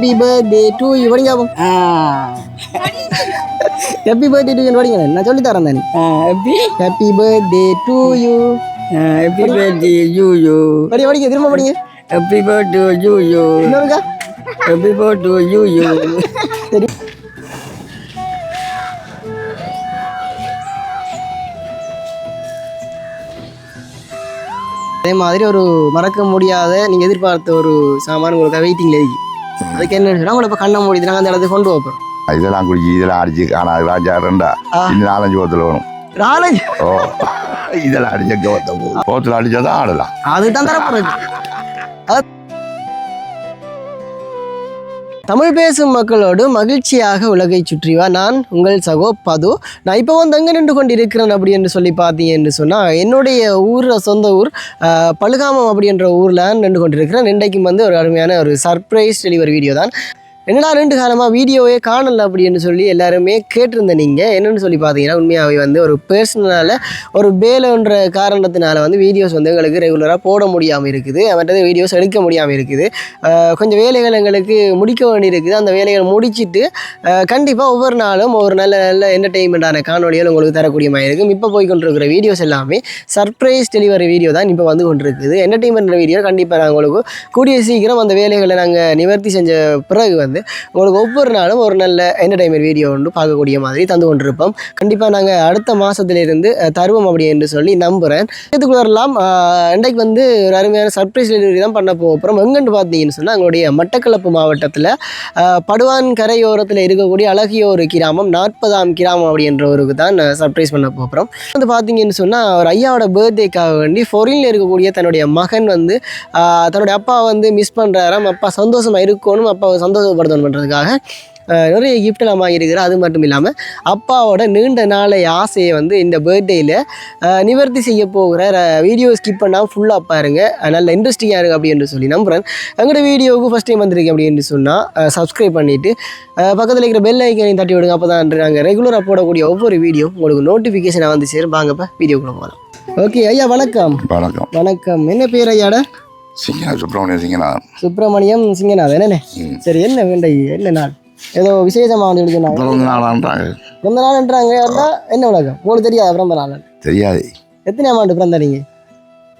Happy birthday to you படிங்க ஆ happy birthday to you நான் சொல்லி தரேன் தானே happy happy birthday to you happy birthday you you படி படிங்க திரும்ப படிங்க. ஹாப்பி பர்த்டே யூ யூ இன்னொருக்கா ஹாப்பி பர்த்டே யூ யூ சரி. அதே மாதிரி ஒரு மறக்க முடியாத நீங்க எதிர்பார்த்த ஒரு சாமான் உங்களுக்கு வெயிட்டிங்ல இருக்கு. அதுக்கு என்ன சொன்னா உங்களை இப்போ கண்ண முடியுது நாங்கள் அந்த இடத்துக்கு கொண்டு வைப்போம் இதெல்லாம் குடிச்சு இதெல்லாம் அடிச்சு காணாது ராஜா ரெண்டா. இன்னும் நாலஞ்சு கோத்தில் வேணும் நாலஞ்சு? ஓ இதெல்லாம் அடிச்ச கோத்த கோத்தில் அடிச்சா தான் ஆடலாம். அதுக்கு தான் தரப்படுறது அது- தமிழ் பேசும் மக்களோடு மகிழ்ச்சியாக உலகை சுற்றிவா நான் உங்கள் சகோ பது. நான் இப்போ வந்து அங்கே நின்று கொண்டு இருக்கிறேன் அப்படி என்று சொல்லி பார்த்தீங்க என்று சொன்னால் என்னுடைய ஊர் சொந்த ஊர் பழுகாமம் அப்படின்ற ஊரில் நின்று கொண்டிருக்கிறேன். இன்றைக்கும் வந்து ஒரு அருமையான ஒரு சர்ப்ரைஸ் டெலிவரி வீடியோ தான். என்னடா ரெண்டு காலமாக வீடியோவே காணல அப்படின்னு சொல்லி எல்லாருமே கேட்டிருந்த நீங்கள் என்னென்னு சொல்லி பார்த்தீங்கன்னா உண்மையாகவே வந்து ஒரு பர்சனலால் ஒரு பேலன்ற காரணத்தினால வந்து வீடியோஸ் வந்து எங்களுக்கு ரெகுலராக போட முடியாமல் இருக்குது. அவர்கிட்ட வீடியோஸ் எடுக்க முடியாமல் இருக்குது. கொஞ்சம் வேலைகள் எங்களுக்கு முடிக்க வேண்டியிருக்குது அந்த வேலைகளை முடிச்சுட்டு கண்டிப்பாக ஒவ்வொரு நாளும் ஒரு நல்ல நல்ல என்டர்டெயின்மெண்ட்டான காணொலிகள் உங்களுக்கு தரக்கூடிய மாதிரி இருக்கும். இப்போ போய் கொண்டிருக்கிற வீடியோஸ் எல்லாமே சர்ப்ரைஸ் டெலிவரி வீடியோ தான் இப்போ வந்து கொண்டிருக்குது. என்டர்டெயின்மெண்ட் வீடியோ கண்டிப்பாக நாங்கள் உங்களுக்கு கூடிய சீக்கிரம் அந்த வேலைகளை நாங்கள் நிவர்த்தி செஞ்ச பிறகு வந்து உங்களுக்கு ஒவ்வொரு நாளும் ஒரு நல்ல என்டர்டைன்மெண்ட் வீடியோ ஒன்று பார்க்கக்கூடிய மாதிரி தந்து கொண்டிருப்போம். கண்டிப்பாக நாங்கள் அடுத்த மாதத்திலிருந்து தருவோம் அப்படி என்று சொல்லி நம்புகிறேன் இதுக்குள்ள வரலாம் இன்றைக்கு வந்து ஒரு அருமையான சர்ப்ரைஸ் டெலிவரி தான் பண்ண போகிறோம் எங்கன்னு பார்த்தீங்கன்னு சொன்னால் எங்களுடைய மட்டக்களப்பு மாவட்டத்தில் படுவான் கரையோரத்தில் இருக்கக்கூடிய அழகிய ஒரு கிராமம் நாற்பதாம் கிராமம் அப்படின்றவருக்கு தான் சர்ப்ரைஸ் பண்ண போகிறோம் வந்து பார்த்தீங்கன்னு சொன்னால் ஒரு ஐயாவோட பர்த்டேக்காக வேண்டி ஃபொரினில் இருக்கக்கூடிய தன்னுடைய மகன் வந்து தன்னுடைய அப்பா வந்து மிஸ் பண்ணுறாராம் அப்பா சந்தோஷமாக இருக்கணும் அப்பா சந்தோஷப்பட சந்தோஷப்படுத்தணும் பண்ணுறதுக்காக நிறைய gift எல்லாம் வாங்கியிருக்கிறேன் அது மட்டும் இல்லாமல் அப்பாவோட நீண்ட நாளை ஆசையை வந்து இந்த பர்த்டேயில் நிவர்த்தி செய்ய போகிற வீடியோ ஸ்கிப் பண்ணாமல் ஃபுல்லாக பாருங்க. நல்ல இன்ட்ரெஸ்டிங்காக இருக்குது அப்படின்னு சொல்லி நம்புகிறேன் எங்களோட வீடியோவுக்கு ஃபஸ்ட் டைம் வந்திருக்கேன் அப்படின்னு சொன்னால் சப்ஸ்கிரைப் பண்ணிவிட்டு பக்கத்தில் இருக்கிற பெல் ஐக்கனையும் தட்டி விடுங்க. அப்போ தான் நாங்கள் ரெகுலராக போடக்கூடிய ஒவ்வொரு வீடியோ உங்களுக்கு நோட்டிஃபிகேஷனாக வந்து சேரும். வாங்கப்போ வீடியோக்குள்ள போகலாம் ஓகே ஐயா வணக்கம். வணக்கம். வணக்கம். என்ன பேர் ஐயாட? சிங்கனா சுப்பிரமணிய சிங்கநாதன் சுப்பிரமணியம் சிங்கநாதன் என்ன ம். சரி என்ன வேண்டை? என்ன நாள்? ஏதோ விசேஷமாக வந்து சொன்னாங்க பிறந்த நாளான்றாங்க. பிறந்த நாள்ன்றாங்க அதான் என்ன உலகம்? உங்களுக்கு தெரியாது பிறந்த நாள்? தெரியாது. எத்தனை ஆண்டு பிறந்த நீங்க?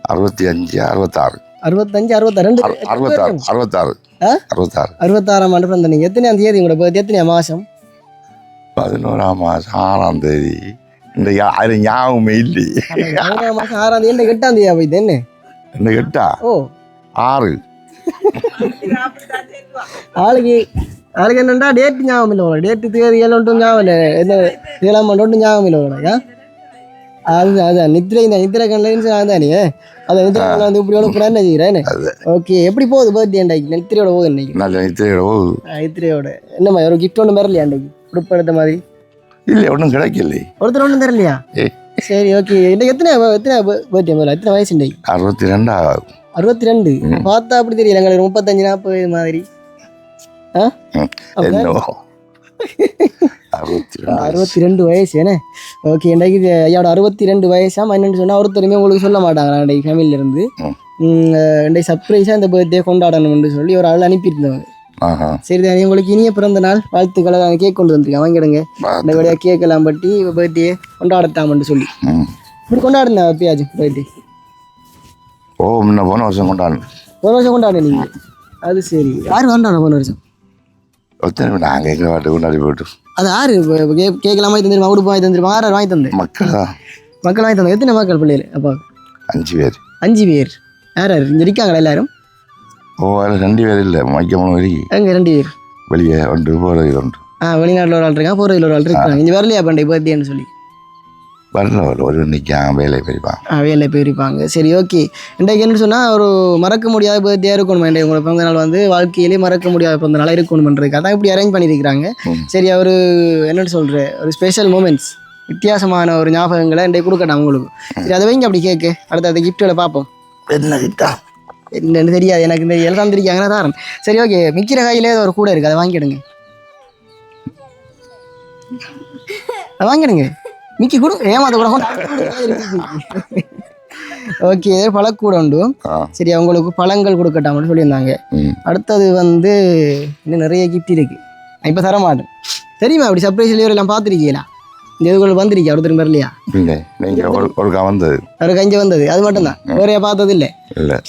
அறுபத்தி அஞ்சு அறுபத்தாறு. அறுபத்தஞ்சு அறுபத்தாறு ரெண்டு அறு- அறுபத்தாறு அறுபத்தாறு ஆ? அறுபத்தாறு. அறுபத்தாறாம் ஆண்டு பிறந்த நீங்க. எத்தனையாம் தேதி உங்களோட birthday? எத்தனையாம் மாசம்? பதினோராம் மாதம் ஆறாம் தேதி. இந்த யா- அது ஞாபகமே இல்லையே. ஆறாம் மாசம் ஆறாம் தேதி இந்த எட்டாம் தேதியா போயிட்டு என்ன? இந்த எட்டா? ஓ ஆறு ஆளுக்கு ஆளுக்கு என்னண்டா டேட் ஞாபகம் இல்லை உங்களை டேட்டு தேதி ஒன்றும் ஞாபகம் இல்லை என்ன ஏழாம் ஒன்றும் ஞாபகம் இல்லை உங்களை அது அதான் நித்திரை இந்த நித்திரை கண்ணில் நான் தானே அதை நித்திரை கண்ணில் வந்து இப்படி எவ்வளோ செய்கிறேன் அது. ஓகே எப்படி போகுது பர்த்டே அன்றைக்கு நித்திரையோட போகுது இன்னைக்கு நல்ல நித்திரையோட போகுது நித்திரையோட என்ன மாதிரி ஒரு கிஃப்ட் ஒன்று வரலையா அன்றைக்கு உடுப்படுத்த மாதிரி இல்லை ஒன்றும் கிடைக்கல ஒருத்தர் ஒன்றும் தரலையா. சரி ஓகே இன்னைக்கு எத்தனை எத்தனை பர்த்டே முதல்ல எத்தனை வயசு இன்னைக்கு அறுபத்தி ரெண்டு ஆகுது அறுபத்தி ரெண்டு. பார்த்தா அப்படி தெரியல எங்களுக்கு முப்பத்தஞ்சு நாற்பது மாதிரி. அறுபத்தி ரெண்டு வயசு என்ன? ஓகே இன்றைக்கு ஐயாவோட அறுபத்தி ரெண்டு வயசாம். என்னன்னு சொன்னால் ஒருத்தருமே உங்களுக்கு சொல்ல மாட்டாங்க இன்றைக்கு ஃபேமிலியில இருந்து. ம். ம், அஹ், இன்றைக்கு சர்ப்ரைஸாக இந்த பர்த்டே கொண்டாடணும்னு சொல்லி ஒரு ஆள் அனுப்பியிருந்தவங்க. ஆஹா. சரி தானே உங்களுக்கு இனிய பிறந்த நாள் வாழ்த்துக்களை நான் கேக் கொண்டு வந்திருக்கேன். வாங்கிடுங்க. இந்த பார்த்து. வழியாக கேக் எல்லாம் பட்டி பர்த்டே கொண்டாடத்தாமன்னு சொல்லி. இப்படி கொண்டாடுனா எப்பயாச்சும் பர்த்டே ஓ முன்ன போன வருஷம் கொண்டாடணும் ஒரு வருஷம் கொண்டாடு நீங்கள் அது சரி. யார் கொண்டாட போன வருஷம்? ஒத்தனை நாங்கள் எங்கள் வாட்டு கொண்டாடி போட்டு அது யாரு கேட்கலாம் வாங்கி தந்துருமா உடுப்பு வாங்கி தந்துருமா யார் வாங்கி தந்து மக்கள்? தான் மக்கள் வாங்கி தந்தாங்க எத்தனை மக்கள் பிள்ளைகள்? அப்பா. அஞ்சு பேர். அஞ்சு பேர். யார் யார்? இங்கே இருக்காங்களா எல்லாரும்? ஓ அதில் ரெண்டு பேர் இல்லை. மைக்கமான வரைக்கும் அங்கே ரெண்டு பேர்? வெளியே ஒன்று போகிறது ஒன்று. ஆ வெளிநாட்டில் ஒரு ஆள் இருக்கான் போகிறதுல ஒரு ஆள் இருக்காங்க இங்கே வரலையா பண்டை பர்த்டேன்னு சொல்லி? வரல ஒரு நிற்கான் வேலை பெரியப்பான் ஆ வேலை போயிருப்பாங்க சரி ஓகே. இன்றைக்கு என்ன சொன்னால் ஒரு மறக்க முடியாத பர்த்டே இருக்கணும்? இன்றைக்கு உங்களோட பிறந்த நாள் வந்து வாழ்க்கையிலே மறக்க முடியாத பிறந்த நாளாக இருக்கணும்ன்றதுக்கு அதான் இப்படி அரேஞ்ச் பண்ணியிருக்கிறாங்க. சரி அவர் என்னன்னு சொல்கிற ஒரு ஸ்பெஷல் மூமெண்ட்ஸ் வித்தியாசமான ஒரு ஞாபகங்களை இன்றைக்கு கொடுக்கட்டும் அவங்களுக்கு. சரி அதை வைங்க அப்படி கேட்க அடுத்த அந்த கிஃப்ட்டுகளை பார்ப்போம். என்ன கிட்டா என்னன்னு தெரியாது எனக்கு இந்த எல்லாம் தந்திருக்காங்கன்னா தாரன் சரி ஓகே. மிக்கிற கையிலே ஒரு கூட இருக்குது அதை வாங்கிடுங்க. அதை வாங்கிடுங்க. மிக்கி கொடு ஏமாத்த கூட கொண்டு ஓகே பழக்கூட உண்டு சரி அவங்களுக்கு பழங்கள் கொடுக்கட்டாம்னு சொல்லியிருந்தாங்க அடுத்தது வந்து இன்னும் நிறைய கிஃப்ட் இருக்கு நான் இப்போ தர மாட்டேன் தெரியுமா அப்படி சர்ப்ரைஸ் டெலிவரி எல்லாம் பார்த்துருக்கீங்களா இந்த இதுக்குள்ள வந்திருக்கீங்க ஒருத்தர் வரலையா இல்லை நீங்கள் ஒரு ஒருக்கா வந்தது அவர் கஞ்சி வந்தது அது மட்டும்தான் வேறைய பார்த்தது இல்லை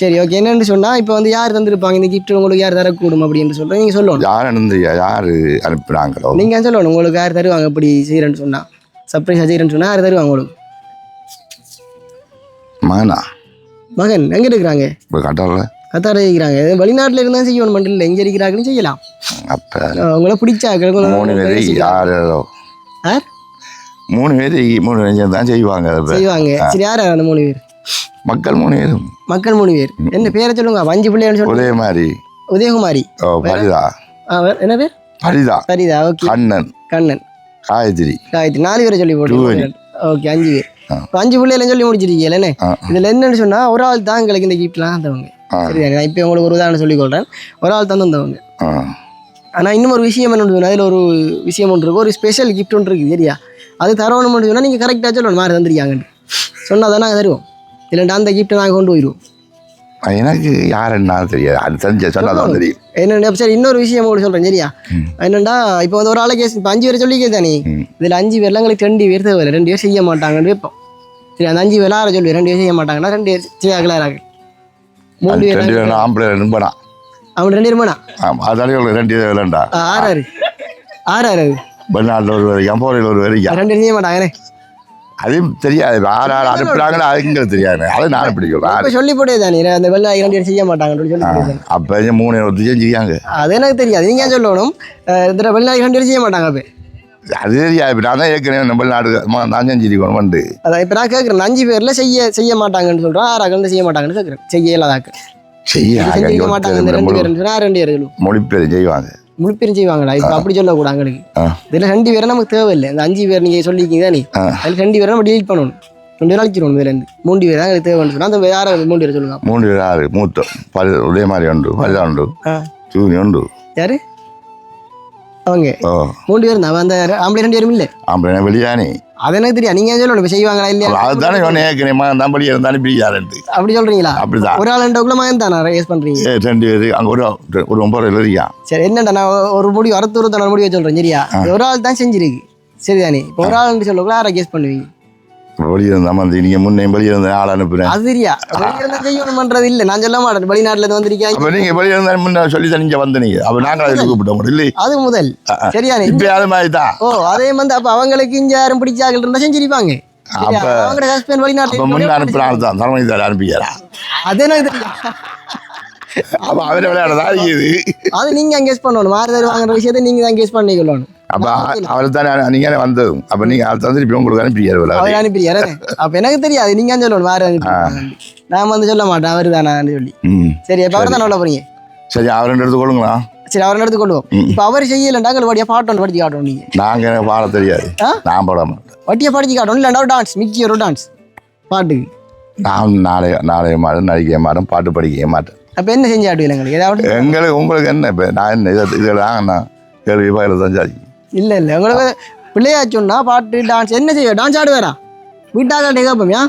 சரி ஓகே என்னன்னு சொன்னா இப்போ வந்து யார் தந்திருப்பாங்க இந்த கிஃப்ட் உங்களுக்கு யார் தரக்கூடும் அப்படின்னு சொல்றேன் நீங்க சொல்லணும் யார் இருந்து யார் அனுப்புனாங்களோ நீங்க சொல்லணும் உங்களுக்கு யார் தருவாங்க இப்படி செய்யறேன்னு சொன்னா சர்ப்ரைஸ் செய்யறேன்னு சொன்னா யார் தருவாங்க உங்களுக்கு மகனா? மகன் எங்க இருக்கிறாங்க இப்போ கட்டால கத்தார இருக்கிறாங்க. வெளிநாட்டுல இருந்தா செய்யணும் மட்டும் இல்லை எங்க இருக்கிறாங்கன்னு செய்யலாம். அப்போ உங்களை பிடிச்சா மூணு பேர் யார் யார்? மூணு பேர் மூணு பேர் தான் செய்வாங்க செய்வாங்க. சரி யார் அந்த மூணு பேர்? மக்கள் மூணு பேரும். மக்கள் மூணு பேர். என்ன பேரை சொல்லுங்க? அஞ்சு பிள்ளைன்னு சொல்லுங்க. ஒரே மாதிரி உதயகுமாரி. ஓ பரிதா. ஆ, என்ன பேர்? பரிதா. சரிதா ஓகே. கண்ணன். கண்ணன். காயத்ரி. காயத்ரி. நாலு பேரை சொல்லி போட்டு ஓகே அஞ்சு பேர். இப்போ அஞ்சு பிள்ளைகளும் சொல்லி முடிச்சிருக்கீங்க என்ன? ஆ இதுல என்னன்னு சொன்னா ஒரு ஆள் தான் எங்களுக்கு இந்த கிஃப்ட்லாம் தந்தவங்க. சரியா நான் இப்போ உங்களுக்கு ஒரு உதாரணம் சொல்லிக் கொள்றேன். ஒரு ஆள் தான் தந்தவங்க. ஆ. ஆனா இன்னும் ஒரு விஷயம் என்ன சொன்னா அதில் ஒரு விஷயம் ஒன்று இருக்கு. ஒரு ஸ்பெஷல் கிஃப்ட் ஒன்று இருக்குது சரியா? அது தரணும்னு சொன்னா நீங்க கரெக்டாக சொல்லணும். மாதிரி தந்திருக்காங்கன்னு. சொன்னா தான் நாங்கள் தருவோம். இல்லைண்டா அந்த கிஃப்ட்டை நாங்கள் கொண்டு போயிடுவோம் எனக்கு யார் என்ன தெரியாது. அது தெரிஞ்ச சொன்னாதான் தெரியும். என்னென்ன சரி இன்னொரு விஷயம் உங்களுக்கு சொல்றேன் சரியா? ம். என்னண்டா இப்போ வந்து ஒரு ஆளை கேஸ் இப்போ அஞ்சு பேர் சொல்லிக்கே தானே. இதுல அஞ்சு பேர்ல எங்களுக்கு ரெண்டு பேர் தேவை ரெண்டு பேர் செய்ய மாட்டாங்கன்னு வைப்போம். சரி அந்த அஞ்சு பேர் யாரை சொல்லி ரெண்டு பேர் செய்ய மாட்டாங்கன்னா ரெண்டு பேர் செய்யாக்கலாராங்க மூணு அது பேர் ரெண்டு பேரும் ஆம்பளை நண்பனா அவங்க ரெண்டு பேருமாண்ணா ஆமாம் அதாலே உங்களுக்கு ரெண்டு பேர் ஆறாரு. ஆறாரு. அது வெளிநாட்டில் ஒரு வரைக்கும் அம்போரையில் ஒரு வரைக்கும். ரெண்டு பேர் செய்ய மாட்டாங்கண்ணே. அதுவும் தெரியாது. யார் யார் அனுப்புறாங்கன்னு அது எங்களுக்கு தெரியாது. அது நான் பிடிக்கும் இப்போ சொல்லி போட்டே தானே. அந்த வெள்ளை ரெண்டு பேர் செய்ய மாட்டாங்கன்னு சொல்லி அப்போ மூணு ஒருத்தி செஞ்சுக்காங்க அது எனக்கு தெரியாது. நீங்க ஏன் சொல்லணும்? இந்த வெள்ளை ரெண்டு பேர் செய்ய மாட்டாங்க அப்போ. அது தெரியாது. இப்போ நான் தான் ஏற்கனவே நம்ம நாடு நான் செஞ்சிருக்கணும் வந்து. அதான் இப்போ நான் கேட்குறேன் அஞ்சு பேர்ல செய்ய செய்ய மாட்டாங்கன்னு சொல்றேன் ஆறாக வந்து செய்ய மாட்டாங்கன்னு கேட்குறேன் செய்ய இல்லாதாக்கு செய்ய மாட்டாங்க. ரெண்டு பேர் ரெண்டு பேர் சொல்லுவோம் மொழிப்பேர் செய்வாங்க. முழு பேரும் செய்வாங்களா இப்போ அப்படி சொல்லக்கூடாது எங்களுக்கு இதில் ரெண்டு பேரும் நமக்கு தேவையில்லை. இந்த அஞ்சு பேர் நீங்கள் சொல்லியிருக்கீங்க தானே. அதில் ரெண்டு பேரை நம்ம டீல் பண்ணணும். ரெண்டு பேர் அழிச்சிடணும் இதுலேருந்து மூணு பேர் தான் எங்களுக்கு தேவைன்னு சொன்னால் அந்த யாரை மூணு பேர் சொல்லுங்க மூணு பேர் ஆறு மூத்த பரி ஒரே மாதிரி உண்டு. பரிதா உண்டு. சூனி உண்டு. யாரு? அவங்க. மூணு பேர் தான். அந்த ஆம்பளை ரெண்டு பேரும் இல்லை? ஆம்பளை வெளியானே. அது எனக்கு தெரியும் நீங்கள் ஏன் சொல்லணும்? இப்போ செய்வாங்களா இல்லையா? அதுதானே சொன்னேன் ஏற்கனவே தான் படி இருந்தாலும் பிடிக்காதுன்ட்டு. அப்படி சொல்கிறீங்களா அப்படிதான். ஒரு ஆள் ரெண்டு மகன் தானே ரேஸ் பண்ணுறீங்க ஏ, ரெண்டு பேர். அங்கே ஒரு ஒரு ஒன்பது ரூபாய் இருக்கான் சரி என்னடா நான் ஒரு முடி அறுத்தூறு தானே முடிவை சொல்கிறேன் சரியா? ஒரு ஆள் தான் செஞ்சிருக்கு. சரிதானே? இப்போ ஒரு ஆள் சொல்லக்குள்ள யாரை கேஸ் பண்ணுவீங்க? வெளியே இருந்தா வந்து நீங்கள் முன்னே வெளியே இருந்த ஆள் அனுப்புகிறேன் அது சரியா வெளியிருந்து செய்யணும் பண்றது இல்ல. நான் சொல்ல மாட்டேன். வெளிநாட்டுல இருந்து வந்திருக்கேன். அப்போ நீங்கள் வெளியே இருந்தாலும் முன்ன சொல்லி தான் நீங்கள் வந்து நீங்கள் அப்போ நாங்கள் அதில் கூப்பிட்டோம் இல்லை அது முதல். சரியானே இப்போ அது மாதிரி தான். ஓ அதே வந்து அப்ப அவங்களுக்கு இங்க யாரும் பிடிச்சார்கள் இருந்தா செஞ்சிருப்பாங்க. சரியா? அப்ப- அவங்களோட ஹஸ்பண்ட் வெளிநாட்டுல முன்ன அனுப்புகிற ஆள் தான். தலைமை தான் அனுப்பிக்கிறா அது எனக்கு அப்போ அவரை விளையாட தான் இருக்குது அது நீங்க அங்கேஸ் பண்ணணும். மாறு தருவாங்கிற விஷயத்தை நீங்க தான் கேஸ் பண்ணிக்கொள்ளணும். அப்போ அவரை தானே நீங்களே வந்ததும் அப்போ நீங்கள் அதை உங்களுக்கு அனுப்பிக்கிறார் அவர் அனுப்பியாரு அப்ப எனக்கு தெரியாது நீங்க தான் சொல்லணும் அனுப்பி நான் வந்து சொல்ல மாட்டேன் அவரு தானான்னு சொல்லி சரி அப்ப அவர் தானே உள்ள போறீங்க? சரி அவர் ரெண்டு எடுத்து கொள்ளுங்களா? சரி அவர் எடுத்து கொள்வோம் இப்ப அவர் செய்யலண்டா எங்களுக்கு வட்டியா பாட்டு ஒன்று படிச்சு காட்டணும் நீங்க. நாங்கள் பாட தெரியாது? நான் பாட மாட்டேன். வட்டியை படிச்சு காட்டணும் ஒரு டான்ஸ் மிக்கி ஒரு டான்ஸ் பாட்டுக்கு. நான் நாளைய நாளைய மாட்டேன் நடிக்க மாட்டேன் பாட்டு படிக்க மாட்டேன். அப்ப என்ன செஞ்சு ஆட்டுவீங்க எங்களுக்கு? ஏதாவது? எங்களுக்கு உங்களுக்கு என்ன? இப்போ நான் என்ன இதை இதில் நான் கேள்வி பயில தான் சாதி இல்ல இல்ல. உங்களுக்கு பிள்ளையா சொன்னா பாட்டு டான்ஸ் என்ன செய்ய? டான்ஸ் ஆடுவாரா? வீட்டாக கேட்போம்யா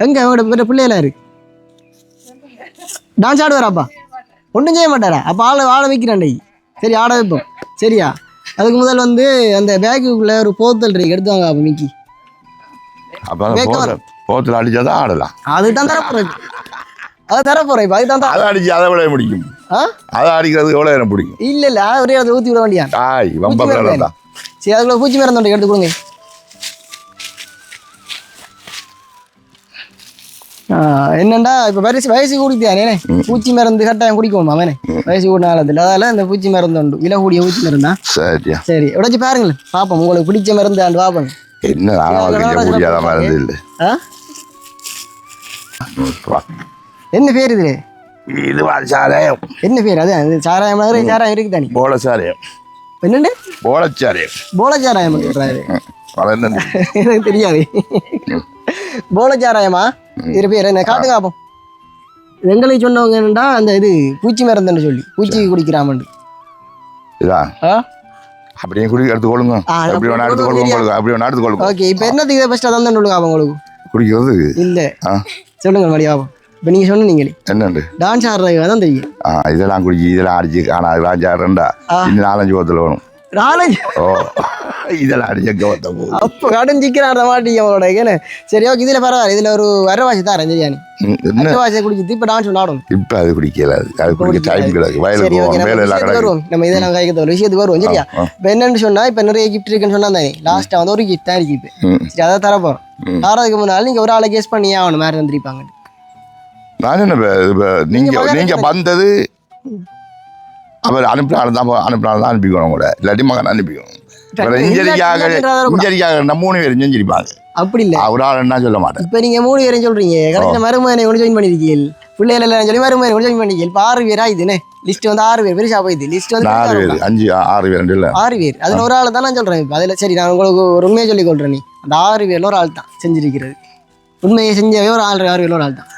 எங்க உங்களோட பிற பிள்ளையில இருக்கு. டான்ஸ் ஆடுவாராப்பா? ஒன்றும் செய்ய மாட்டாரா? அப்போ ஆளை ஆட வைக்கிறேன் சரி ஆட வைப்போம். சரியா? அதுக்கு முதல் வந்து அந்த பேக்குக்குள்ள ஒரு போத்தல் இருக்கு எடுத்து வாங்க அப்போ மிக்கி போத்தில் போத்தில் அடித்தா தான் ஆடலாம். அதுதான் தர போறேன் அது தர போறேன் இப்போ அதுதான் தர. அதை அடித்து அதை விட அடிக்கிறதுக்கு எவ்வளோ எனக்கு பிடிக்கும்? இல்ல இல்ல ஒரே அதை ஊற்றி விட வேண்டியா ஆய் வம்ப மருந்து சரி அதுக்குள்ள பூச்சி மருந்து எடுத்து கொடுங்க. என்னண்டா இப்போ வயசு வயசு கூடித்தானே பூச்சி மருந்து கட்டாயம் குடிக்கணும் அவனே வயசு கூடின காலத்தில். அதால இந்த பூச்சி மருந்து உண்டு. விலை கூடிய பூச்சி மருந்தா. சரியா. சரி உடைச்சு பாருங்களேன். பார்ப்போம் உங்களுக்கு பிடிச்ச மருந்து ஆண்டு பார்ப்போம் என்ன முடியாத மாதிரி இல்லை. என்ன பேர் இது? இது சாராயம். என்ன பேர்? அது சாராயம் சாராயம் இருக்கு தானே? போல சாராயம் என்னண்டு போல சாராயம் போல சாராயம் சொல்றாரு எனக்கு தெரியாது. போல சாராயமா இது பேர் என்ன காட்டு காப்போம். எங்களுக்கு சொன்னவங்க என்னடா அந்த இது பூச்சி மருந்துன்னு சொல்லி பூச்சி குடிக்கிறாமண்டு. இதான் ஆ? அப்படியே குடி எடுத்து கொள்ளுங்க. ஆ, எப்படி வேணா எடுத்து கொள்ளுங்க உங்களுக்கு. அப்படி வேணா எடுத்து கொள்ளுங்க. ஓகே இப்போ என்னத்துக்கு ஃபஸ்ட்டாக தந்தேன் சொல்லுங்க அவங்களுக்கு குடிக்கிறது? இல்லை. ஆ. சொல்லுங்க பாப்போம் இப்போ நீங்கள். சொன்னீங்களே என்னண்டு? டான்ஸ் ஆடுறது தான் தெரியும். ஆ இதெல்லாம் குடிச்சு இதெல்லாம் அடிச்சு ஆனால் ராஜா ரெண்டா ஆ. இன்னும் நாலஞ்சு கோத்தில் வேணும் நாலஞ்சு? ஓ இதெல்லாம் அடிச்ச கோத்த போகுது அப்போ கடைஞ்சிக்கிறான் மாட்டீங்க அவனோட ஏன்னு சரி ஓகே இதில் பரவாயில்ல. இதில் ஒரு வரவாசி தான் சரியா நீ ம், என்ன? வரவாசியை குடிச்சிட்டு இப்போ டான்ஸ் ஆடும் இப்போ அது குடிக்கல அது. குடிக்க டைம் கிடையாது வயலுக்கு நம்ம வேலை எல்லாம் வருவோம். நம்ம இதெல்லாம் கைக்கு ஒரு விஷயத்துக்கு வருவோம். சரியா. இப்போ என்னன்னு சொன்னா இப்போ நிறைய கிஃப்ட் இருக்குன்னு சொன்னா தானே. லாஸ்ட்டாக வந்து ஒரு கிஃப்ட் தான் இருக்கு இப்போ. சரி அதை தர போகிறோம். ஆறதுக்கு முன்னால் நீங்கள் ஒரு ஆளை கேஸ் பண்ணி ஆகணும். மாதிரி வந்திருப்பாங்க நான் என்ன நீங்க மகன் நீங்க என்ன- வந்தது அவர் அனுப்பினாலும் தான் அனுப்பினாலும் தான் அனுப்பிக்கணும் கூட. இல்லாட்டி மகன் அனுப்பிக்கணும். இஞ்சரிக்காக. இஞ்சரிக்காக நம்ம மூணு பேர் செஞ்சிருப்பாங்க அப்படி இல்லை. ஒரு ஆள் என்ன சொல்ல மாட்டேன். இப்போ நீங்கள் மூணு பேரும் சொல்கிறீங்க கடைசியில் மருமகனை கொண்டு ஜாயின் பண்ணியிருக்கீங்க பிள்ளைகள் எல்லாம் சொல்லி மருமகனை கொண்டு ஜாயின் பண்ணிருக்கீங்க இப்போ ஆறு பேரா இதுன்னு லிஸ்ட் வந்து ஆறு பேர். பெருசாக போயிடுது. லிஸ்ட் வந்து பெருசா பேர். அஞ்சு ஆறு பேர் இல்லை. ஆறு பேர். அதில் ஒரு ஆள் தான் நான் சொல்கிறேன் இப்போ அதில் சரி நான் உங்களுக்கு ஒரு உண்மையை சொல்லி கொள்றேன் நீ. அந்த ஆறு பேரில் ஒரு ஆள் தான். செஞ்சிருக்கிறது. உண்மையை செஞ்சவே ஒரு ஆள் ஆறு பேரில் ஒரு ஆள் தான்.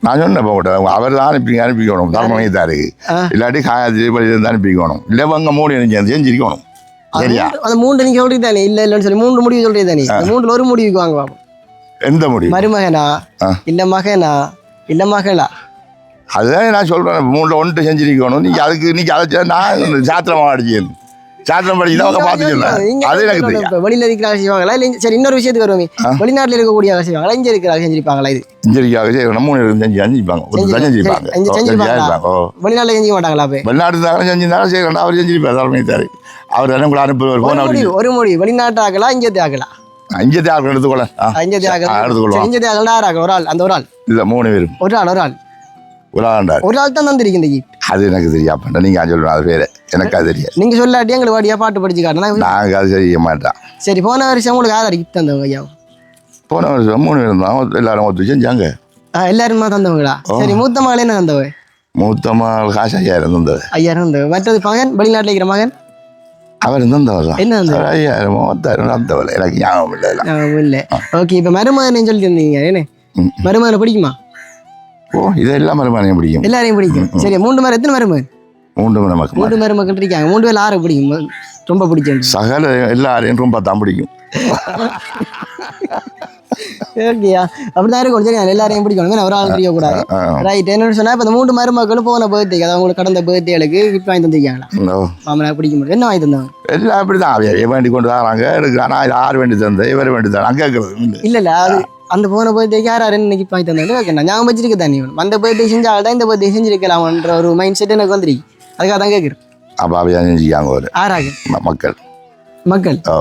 நான் சொன்னேன் இப்போ உங்கள்கிட்ட அவர் தான் அனுப்பி அனுப்பிக்கணும். தர்மணித்தாரு ஆ. இல்லாட்டி காயத்ரி இருந்து அனுப்பிக்கணும். இல்லை இவங்க மூணு எனக்கு செஞ்சிருக்கணும். சரியா? மூன்று- அந்த மூன்று நீங்க சொல்றீங்க தானே? இல்ல இல்லன்னு சொல்லி மூன்று முடிவு சொல்றீங்க தானே? மூணுல ஒரு முடிவுக்கு வாங்க எந்த முடியும் மருமகனா. இல்ல மகனா? இல்ல மகளா? அதுதான் நான் சொல்கிறேன் மூணில் ஒன்று செஞ்சிருக்கணும். நீங்கள் அதுக்கு நீங்கள் அதை நான் சாத்திரமாக அடிச்சேன் சாத்திரம் படிச்சு அவங்க பார்த்துக்கலாம் நீங்க அது எனக்கு தெரியும் வெளியில இருக்கிறாங்க செய்வாங்களா? இல்ல சரி இன்னொரு விஷயத்துக்கு வருவோமே. வெளிநாட்டுல இருக்கக்கூடிய செய்வாங்களா? இங்க இருக்கிறாங்க செஞ்சிருப்பாங்களா இது? செய்யணும் மூணு பேரும் செஞ்சு செஞ்சிருப்பாங்க ஒரு தான் செஞ்சிருப்பாங்க? செஞ்சிருப்பாங்க. வெளிநாட்டுல செஞ்சிக்க மாட்டாங்களா அப்ப? வெளிநாட்டு தான் செஞ்சிருந்தாலும் செய்யணும் அவர் செஞ்சிருப்பார். தலைமைத்தாரு அவர் என்ன கூட அனுப்புவார் ஒரு போன ஒரு முடிவு வெளிநாட்டு ஆகலா இங்க ஆகலா இங்கே தேவை எடுத்துக்கொள்ள எடுத்துக்கொள்வோம். இங்க ஆகலாம் யார் ஆகலாம் ஒரு ஆள். அந்த ஒரு ஆள். இல்லை மூணு பேரும். ஒரு ஆள் ஒரு ஆள். ஒரு ஆண்டார் ஒரு ஆள் தான் தந்திருக்கு. அது எனக்கு தெரியாம. நீங்கள் சொல்லணும் அது பேர் எனக்கு அது தெரியாது. நீங்க சொல்லாட்டி எங்களுக்கு வாடியா பாட்டு படிச்சு காட்டணும் நாங்கள் அது செய்ய மாட்டோம் சரி போன வருஷம் உங்களுக்கு யார் கிஃப்ட் தந்தவங்க ஐயா? போன வருஷம் மூணு பேரும் தான். எல்லாரும் ஒத்து செஞ்சாங்க. ஆ, எல்லாருமா தந்தவங்களா? சரி மூத்த மகள் என்ன தந்தவ? மூத்த மகள் காசு ஐயாயிரம் தந்தது. ஐயாயிரம் தந்தவ. மற்றது மகன்? வெளிநாட்டில் இருக்கிற மகன்? அவர் தந்தவர் என்ன தந்தவ அவர் ஐயாயிரமோ பத்தாயிரம் தந்தவர். எனக்கு ஞாபகம் இல்லை. ஞாபகம் இல்லை. ஓகே இப்போ மருமகன் சொல்லி தந்தீங்க என்ன. மருமகனை பிடிக்குமா? ஓ இதெல்லாம் மறுமணியம் பிடிக்கும். எல்லாரையும் பிடிக்கும். சரி மூன்று மரம் எத்தனை மருமகன் மூன்று நமக்கு மூன்று மருமக்கள் இருக்காங்க. மூன்று பேர் ஆறு பிடிக்கும். ரொம்ப பிடிச்சது சகல எல்லாரையும் ரொம்ப தான் பிடிக்கும். ஓகேயா? அப்படிதான் இருக்கும் சரி எல்லாரையும் பிடிக்கணும் ஒரு ஆள் பிடிக்கக்கூடாது. ரைட் என்னன்னு சொன்னா இப்போ இந்த மூன்று மருமக்களும் போன பர்த்டேக்கு அதாவது உங்களுக்கு கடந்த பர்த்டேகளுக்கு கிஃப்ட் வாங்கி தந்திருக்காங்களா? ஓ. மாமனா பிடிக்க முடியும் என்ன வாங்கி தந்தாங்க எல்லாம் அப்படி தான் வேண்டி கொண்டு வராங்க? எடுக்கிறான்? நான் யார் வேண்டி தந்த இவர் வேண்டி கேட்கறது இல்லை. இல்ல இல்ல அது அந்த போன பர்த்டேக்கு யார் யார் கிஃப்ட் வாங்கி தந்தாங்க ஓகே நான் ஞாபகம் வச்சிருக்க தானே அந்த பர்த்டே செஞ்சால் தான் இந்த பர்த்டே செஞ்சிருக்கலாம்ன்ற ஒரு மைண்ட் செட் எனக்கு வந்துருக்கு அதுக்காக தான் கேட்குறேன் அப்போ அவையா செஞ்சுக்காங்க ஒரு ஆறாக மக்கள் மக்கள் ஓ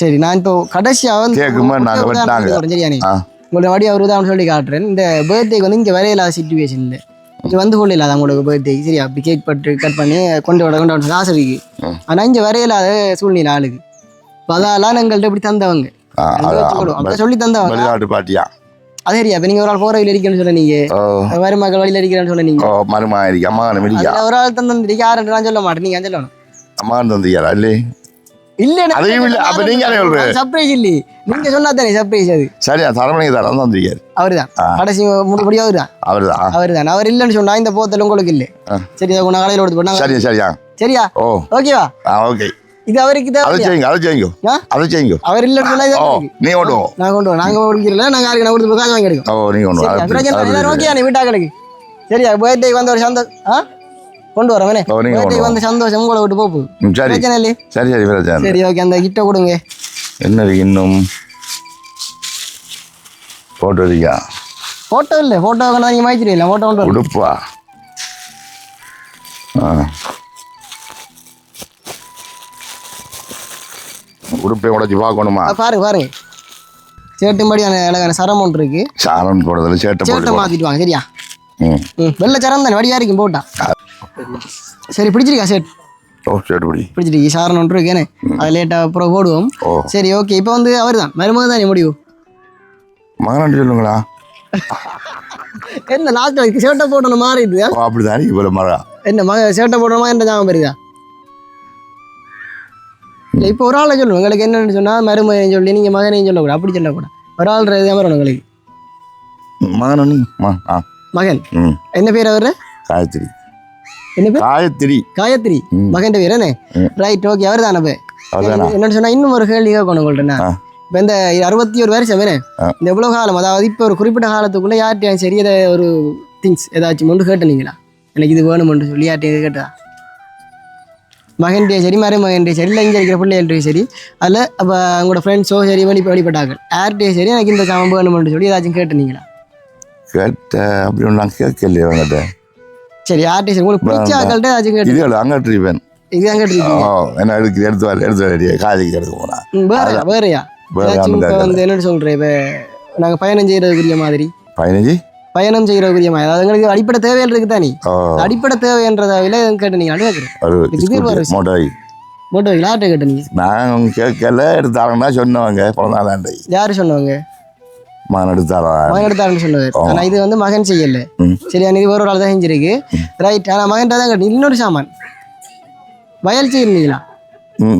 சரி நான் இப்போ கடைசியா வந்து கேக்குமா நாங்க ஒரு உதாரணம் வெட்டினாங்க. சொல்றேன், சரியா நீ? ஆ உங்களோட வாடி ஒரு உதாரணம் சொல்லி காட்டுறேன் இந்த பர்த்டேக்கு வந்து இங்கே வரையில்லாத சுச்சுவேஷன்ல இங்கே வந்து கொள்ள இல்லாத உங்களுக்கு பர்த்டேக்கு சரியா அப்படி கேக் பட்டு கட் பண்ணி கொண்டு வர கொண்டு வர ஆசை இருக்கு ம். ஆனால் இங்கே வரையில்லாத சூழ்நிலை ஆளுக்கு இப்போ அதெல்லாம் எங்கள்கிட்ட இப்படி தந்தவங்க சொல்லி தந்தவங்க வெளிநாட்டு பாட்டியா? அதே இப்போ நீங்கள் ஒரு ஆள் போகிற வழியில் இருக்கேன்னு சொல்ல நீங்க. மருமகள் வழியில் இருக்கிறேன்னு சொல்ல நீங்க. மருமா இருக்கு மிதிக்கா அதுல ஒரு ஆள் தந்திருக்கு யாருன்னு நான் சொல்ல மாட்டேன். நீங்க சொல்லணும். அம்மா தந்தியாரா இல்லை இல்ல அதையும் இல்ல. அப்ப நீங்க? சர்ப்ரைஸ் இல்ல நீங்க சொன்னா தானே சர்ப்ரைஸ் அது. சரியா தரமணிக்கு தரம் தந்திருக்காரு அவர்தான். கடைசி முடிவு அவர்தான். அவர் தான் அவர்தான் அவர் இல்லைன்னு சொன்னா இந்த போத்தல் உங்களுக்கு இல்ல. சரி உன்னை கடையில் போனா சரி சரியா. சரியா? ஓ. ஓகேவா? ஓகே. இது அவருக்கு அதை தேவை செய்யுங்க அதை செய்யுங்க? அதை செய்யுங்க. அவர் அவருக்கு. நீ கொண்டு போ. நான் கொண்டு நாங்க கொடுக்கல நாங்க யாருக்கு நான் கொடுத்து காசு வாங்கி எடுக்கோம் ஓ நீ கொண்டு வா. அது பிரச்சனை இல்லை. ஓகே நீ வீட்டாக்களுக்கு? சரியா பர்த்டே வந்த ஒரு சந்தோஷம் ஆ? கொண்டு கொண்டு வந்த சந்தோஷம் உங்களை விட்டு போப்பு சரி. பிரச்சனை சரி சரி பிரச்சனை இல்லை. சரி ஓகே அந்த கிட்ட கொடுங்க. என்ன இன்னும்? போட்டோ இருக்கா போட்டோ இல்லை போட்டோ நீங்க மாய்ச்சிருக்கீங்களா போட்டோ கொண்டு. உடுப்பா. ஆ. உடுப்பை உடைச்சி பார்க்கணுமா? ஆ, பாருங்க பாருங்க சேட்டும்படியான அழகான சரம் ஒன்று இருக்கு. சாரம் போடுறதுல சேட்டை சேட்டை மாத்திட்டு வாங்க சரியா? வெள்ளை சரம் தானே வடியா இருக்கும் போட்டா சரி பிடிச்சிருக்கா சேட்? ஓ சேட்டு பிடி. பிடிச்சிருக்கு சாரன் ஒன்று இருக்கேன்னு அதை லேட்டாக அப்புறம் போடுவோம். சரி ஓகே. இப்போ வந்து அவர் தான் மருமக தானே முடிவு. மகனாண்டி சொல்லுங்களா? என்ன லாஸ்ட் சேட்டை போட்டணும் மாறிடுது அப்படிதான் இவ்வளோ மரம் என்ன மக சேட்டை போடணுமா என்ன ஞாபகம் வருதா? இல்லை இப்போ ஒரு ஆளை சொல்லுவோம் உங்களுக்கு என்னன்னு சொன்னால் மருமகன் சொல்லி நீங்கள் மகனையும் சொல்லக்கூடாது. அப்படி சொல்லக்கூடாது. ஒரு ஆள் இதே மாதிரி உங்களுக்கு? மகனு மகன். என்ன பேர் அவர்? காயத்ரி. என்ன பேர்? காயத்ரி. காயத்ரி. மகன் பேர் என்ன. ரைட் ஓகே அவர் தானே அதானா? என்னன்னு சொன்னா இன்னும் ஒரு கேள்வி கேட்கணும் உங்கள்ட்ட ஆ. இப்போ இந்த அறுபத்தி ஒரு வருஷம். இந்த எவ்வளோ காலம் அதாவது இப்போ ஒரு குறிப்பிட்ட காலத்துக்குள்ளே யார்கிட்டயும் சரி ஒரு திங்ஸ் ஏதாச்சும் ஒன்று கேட்டுனீங்களா? எனக்கு இது வேணுமென்று சொல்லி யார்கிட்டயும் கேட்டதா? மகன்கிட்டயும் சரி மருமகன்கிட்டயும் சரி இல்லை இங்கே இருக்கிற பிள்ளைகள்கிட்டயும் சரி. அதில் அப்போ உங்களோட ஃப்ரெண்ட்ஸோ சரி வெளி வெளிப்பட்டாங்க யார்கிட்டயும் சரி எனக்கு இந்த சாமான் வேணுமென்று சொல்லி ஏதாச்சும் கேட்டுனீங்களா கேட்ட அப்படி ஒன்று நான் கேட்கலையே அவங்ககிட்ட சரி யார்கிட்டயும் சரி உங்களுக்கு பிடிச்ச ஆக்கள்கிட்ட ஏதாச்சும் கேட்டு இது அங்கே இருப்பேன். இது அங்கே இருக்கீங்க? என்ன எடுத்து எடுத்து வர எடுத்து வர காலேஜுக்கு எடுத்து போனா. ம், வேறயா வேறயா. வேற ஏதாச்சும் இப்போ வந்து என்ன சொல்கிறேன் இப்போ நாங்கள் பயணம் செய்கிறதுக்குரிய மாதிரி. பதினஞ்சு? பயணம் செய்கிறதுக்குரிய மாதிரி அதாவது எங்களுக்கு அடிப்படை தேவைகள் இருக்குது தானே? அடிப்படை தேவைன்றதை விட கேட்டு நீங்கள் விஷயம். மோட்டார் மோட்டோ யார்கிட்ட கேட்டு நீங்கள் நான் கேட்கல எடுத்தாங்கன்னா சொன்னவங்க. பிறந்தாண்டாண்டி யார் சொன்னவங்க? மகன் எடுத்தாரா? மகன் எடுத்தாருன்னு சொன்னவர் ஆமா. ஆனால் இது வந்து மகன் செய்யல. சரி இது ஒரு ஆள் தான் செஞ்சிருக்கு. ரைட் ஆனால் மகன்கிட்ட தான் கேட்டு இன்னொரு சாமான். வயல் செய்யிருந்தீங்களா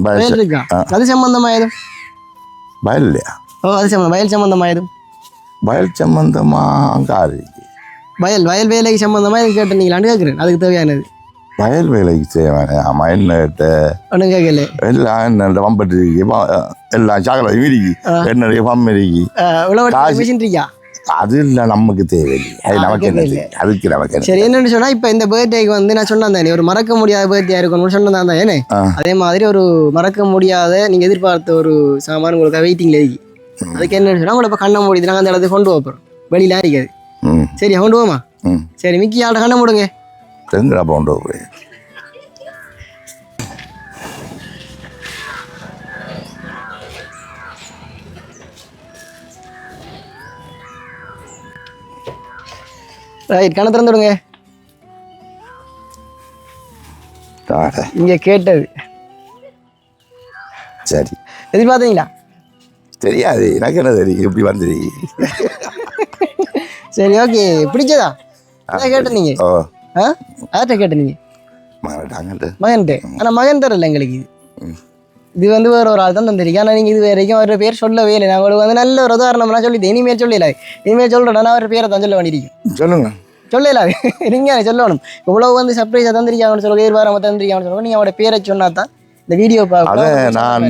வயல் இருக்கா. அது சம்பந்தமா எதுவும்? வயல் இல்லையா? ஓ அது சம்பந்தம். வயல் சம்பந்தமா எதுவும்? வயல் சம்பந்தமா காரு வயல் வயல் வேலைக்கு சம்பந்தமா எதுவும் கேட்டுனீங்களான்னு கேட்குறேன் அதுக்கு தேவையானது. வயல் வேலைக்கு செய்வேன் ஆமாம் என்ன ஒன்றும் கேட்கல. எல்லாம் என்ன வம்பட்டு இருக்கு? எல்லாம் சாக்கடை இருக்கு. என்னுடைய பம் இருக்கு? காசு. அது இல்லை நமக்கு தேவையில்லை. அது நமக்கு என்ன? அதுக்கு நமக்கு என்ன சரி என்னன்னு சொன்னா இப்போ இந்த பர்த்டேக்கு வந்து நான் சொன்னேன் தானே ஒரு மறக்க முடியாத பர்த்டே இருக்கணும்னு சொன்னேன் தான். அதே மாதிரி ஒரு மறக்க முடியாத நீங்க எதிர்பார்த்த ஒரு சாமான் உங்களுக்கு வெயிட்டிங்ல இருக்கு அதுக்கு என்னன்னு சொன்னா உங்களை இப்போ கண்ண முடியுது நாங்கள் அந்த இடத்துக்கு கொண்டு போகிறோம் வெளியில இருக்காது ம். சரி கொண்டு போமா சரி மிக்கி ஆள்கிட்ட கண்ண மூடுங்க. எங்கடா போன்ற போய்? ரைட் கண்ணை திறந்து விடுங்க. இங்க கேட்டது. சரி. எதிர்பார்த்தீங்களா? தெரியாது. எனக்கு என்ன தெரியும்? இப்படி வந்துரு சரி ஓகே பிடிச்சதா? அதான் கேட்ட நீங்க? ஓ. ஆ? யார்கிட்ட கேட்ட நீங்க மாட்டாங்கட்டு மகன்ட்டு ஆனால் மகன் தரல எங்களுக்கு இது. வந்து வேற ஒரு ஆள் தான் தந்திருக்கு. ஆனால் நீங்கள் இது வரைக்கும் அவர் பேர் சொல்லவே இல்லை. நான் உங்களுக்கு வந்து நல்ல ஒரு உதாரணம்லாம் சொல்லிட்டேன். இனிமேல் சொல்லல இனிமேல் சொல்கிறேன் நான் அவர் பேரை தான் சொல்ல வேண்டியிருக்கும். சொல்லுங்க. சொல்லல. நீங்கள் சொல்லணும். இவ்வளோ வந்து சர்ப்ரைஸாக தந்திருக்காங்கன்னு சொல்லுங்க. எதிர்பாராம தந்திருக்காங்கன்னு சொல்லுங்க. நீங்கள் அவரோட பேரை சொன்னா தான் இந்த வீடியோ பார்க்க நான்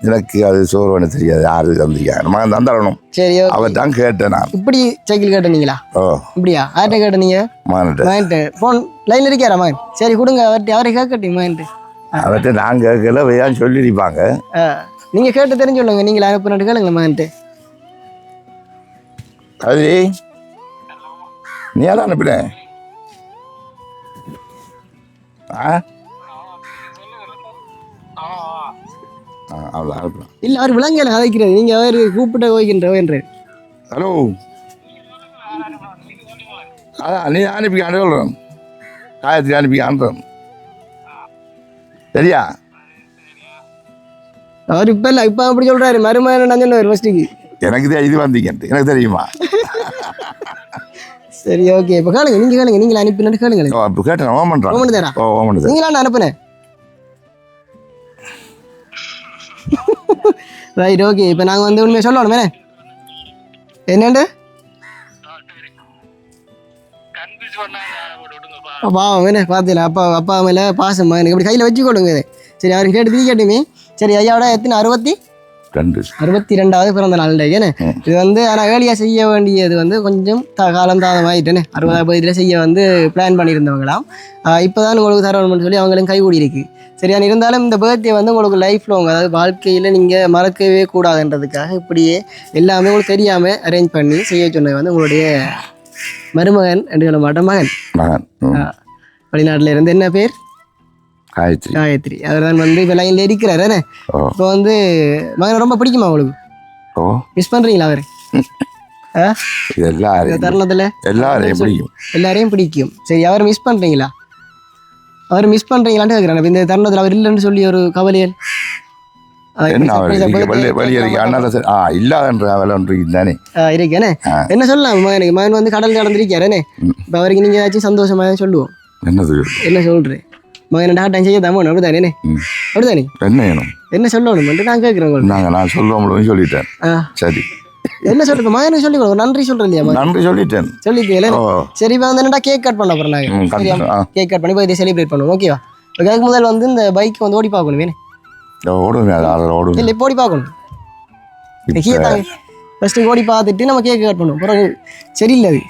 எனக்கு அது சோறுவனு தெரியாது யாரு தந்திருக்காங்க? மகன் தந்தரணும். சரி அவர் தான் கேட்டேன் நான். இப்படி சைக்கிள் கேட்டனீங்களா? ஓ. இப்படியா? யார்கிட்ட கேட்டனீங்க? மகன்கிட்ட மகன்ட்டு ஃபோன் லைனில் இருக்காரா மகன் சரி கொடுங்க அவர்கிட்ட அவரை கேட்கட்டும் மகன்ட்டு அவர்கிட்ட நான் கேட்கல வையான்னு சொல்லியிருப்பாங்க? நீங்கள் கேட்டு தெரிஞ்சு சொல்லுங்க நீங்கள் அனுப்புனட்டு கேளுங்க மகன்ட்டு அது நீ யாரும் அனுப்பின? ஆ? அவ்வளோ அனுப்புறேன் இல்ல அவர் விலங்கல கதைக்கிறது நீங்க அவர் கூப்பிட்ட போய்கின்ற என்று. ஹலோ. அதான் நீ அனுப்பி அனுப்புறேன் காயத்ரி அனுப்பி அனுப்புறேன் சரியா? அவர் இப்ப இல்ல இப்ப அப்படி சொல்றாரு. மருமகன் நான் சொன்னவர் ஃபர்ஸ்ட்டுக்கு எனக்கு தெ- இது வந்தீங்கன்ட்டு எனக்கு தெரியுமா? சரி ஓகே இப்ப கேளுங்க நீங்க கேளுங்க நீங்க அனுப்பினு கேளுங்க ஓ இப்போ கேட்டேன் ஓம் பண்ணுறான் ஓமன் தேரா ஓ ஓம் பண்ணுது நீங்களா அனுப்புனேன். ரைட் ஓகே இப்போ நாங்கள் வந்து உண்மையை சொல்லணுமே என்னண்டு? பாவம் என்ன? பார்த்தீங்களா அப்பா அப்பா மேலே பாசம் எனக்கு இப்படி கையில் வச்சுக்கொள்ளுங்க. சரி அவருக்கு கேட்டு திருப்பி கேட்டுமே. சரி ஐயாவோட எத்தனை? அறுபத்தி? ரெண்டு அறுபத்தி ரெண்டாவது பிறந்த நாள் ஏன்னு இது வந்து ஆனால் ஏர்லியாக செய்ய வேண்டியது வந்து கொஞ்சம் த காலம் தாமதமாயிட்டேன்னு அறுபதாம் பதில் செய்ய வந்து பிளான் பண்ணியிருந்தவங்களாம். இப்போ தான் உங்களுக்கு தரணும்னு சொல்லி அவங்களும் கைகூடி இருக்கு சரியா இருந்தாலும் இந்த பர்த்டே வந்து உங்களுக்கு லைஃப் லாங் அதாவது வாழ்க்கையில் நீங்கள் மறக்கவே கூடாதுன்றதுக்காக இப்படியே எல்லாமே உங்களுக்கு தெரியாமல் அரேஞ்ச் பண்ணி செய்ய சொன்னது வந்து உங்களுடைய மருமகன் என்று சொல்ல மாட்டேன் மகன். மகன். வெளிநாட்டில் இருந்து என்ன பேர்? காயத்ரி. காயத்ரி. அவர் தான் வந்து இப்போ லைனில் இருக்கிறாரு. ஓ. இப்போ வந்து மகன் ரொம்ப பிடிக்குமா உங்களுக்கு? ஓ. மிஸ் பண்ணுறீங்களா அவர்? எல்லாரையும் தருணத்தில்? எல்லாரையும் பிடிக்கும். எல்லாரையும் பிடிக்கும். சரி அவர் மிஸ் பண்ணுறீங்களா அவர் மிஸ் பண்ணுறீங்களான்னு கேட்குறேன் இப்போ இந்த தருணத்தில் அவர் இல்லைன்னு சொல்லி ஒரு கவலையல். என்ன தானே. சொல்லலாம்? மகனுக்கு மகன் வந்து கடல் கடந்திருக்காருனே இப்போ அவருக்கு நீங்கள் ஏதாச்சும் சந்தோஷமாக சொல்லுவோம். என்ன சொல்கிறேன் மகன் டாக்டர் செய்ய தான் அப்படிதானே. அப்படிதானே என்ன? வேணும்? என்ன சொல்லணும் நான் கேட்குறேன் நாங்கள் நான் சொல்லுவோம்னு சொல்லிட்டேன். சரி. என்ன சொல்றது? மகனுக்கு சொல்லி கொடுங்க நன்றி சொல்கிறேன் இல்லையா நன்றி சொல்லிட்டேன். சொல்லிட்டீங்களே சரி இப்போ வந்து என்னடா கேக் கட் பண்ண ம், நாங்கள். கேக் கட் பண்ணி போய் இதை செலிப்ரேட் பண்ணுவோம். ஓகேவா ஓகே அதுக்கு முதல்ல வந்து இந்த பைக் வந்து ஓடி பார்க்கணும். வேணும் ஓடுவேன் அது அதில் ஓடுவேன் இல்லை இப்போ ஓடி பார்க்கணும். ஃபஸ்ட்டு ஓடி பார்த்துட்டு நம்ம கேக் கட் பண்ணுவோம். பிறகு சரியில்லை அது.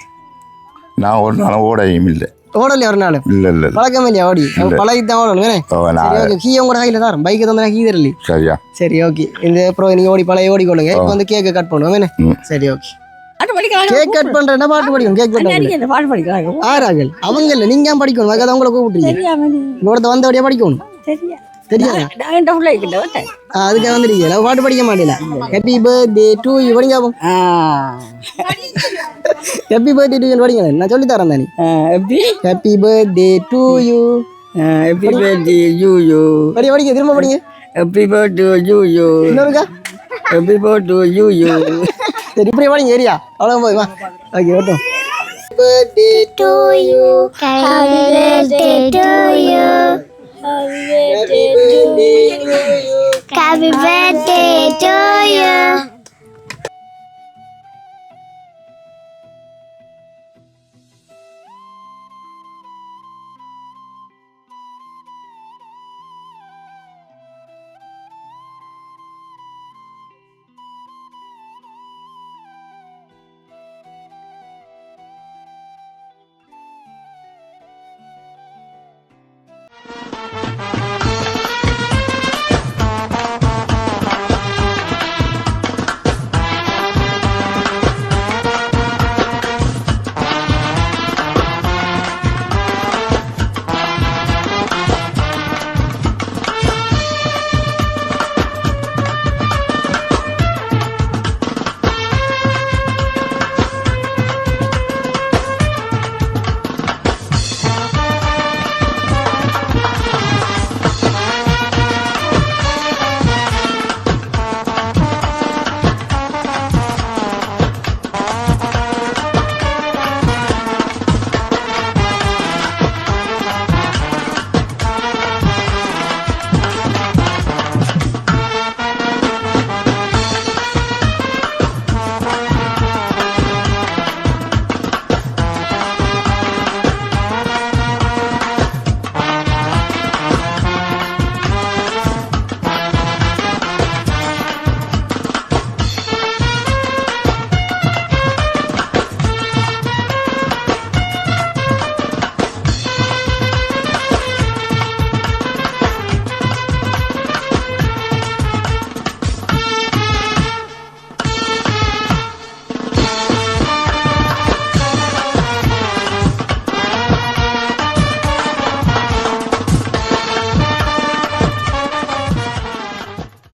நான் ஒரு நாளும் ஓடையும் இல்லை. ஓடலையா ஒரு நாள்? இல்லை இல்லை பழக்கம் இல்லையா ஓடி? பழகி தான் ஓடணும் கீ உங்களோட கையில் தான் பைக்கு தந்தா கீ தரலி சரியா. சரி ஓகே இந்த அப்புறம் நீங்கள் ஓடி பழைய ஓடிக்கொள்ளுங்க இப்போ வந்து கேக்கை கட் பண்ணுவோம். சரி ஓகே கேக் கட் பண்ணுறேன்னா பாட்டு படிக்கணும் கேக் கட் பாட்டு படிக்கிறாங்க ஆறார்கள் அவங்க இல்லை நீங்கள் ஏன் படிக்கணும்? அதுக்காக உங்களை கூப்பிட்டுருக்கீங்க உங்களோட வந்தபடியாக படிக்கணும். தெரியா. தெரியாதா? அதுக்காக வந்துருக்கீங்க. நான் பாட்டு படிக்க மாட்டேல ஹாப்பி பர்த்டே டு யூ படிங்க ஹாப்பி பர்த்டே டு யூ படிங்க. நான் சொல்லி தரேன் தானே. Happy birthday to you happy birthday you you படி படிங்க திரும்ப படிங்க. ஹாப்பி பர்த்டே யூ யூ இன்னொருக்கா? ஹாப்பி பர்த்டே யூ யூ சரி இப்படி படிங்க ஏரியா. அவ்வளோ போய் வா ஓகே. வரட்டும் birthday to you Happy birthday to you. Happy birthday to.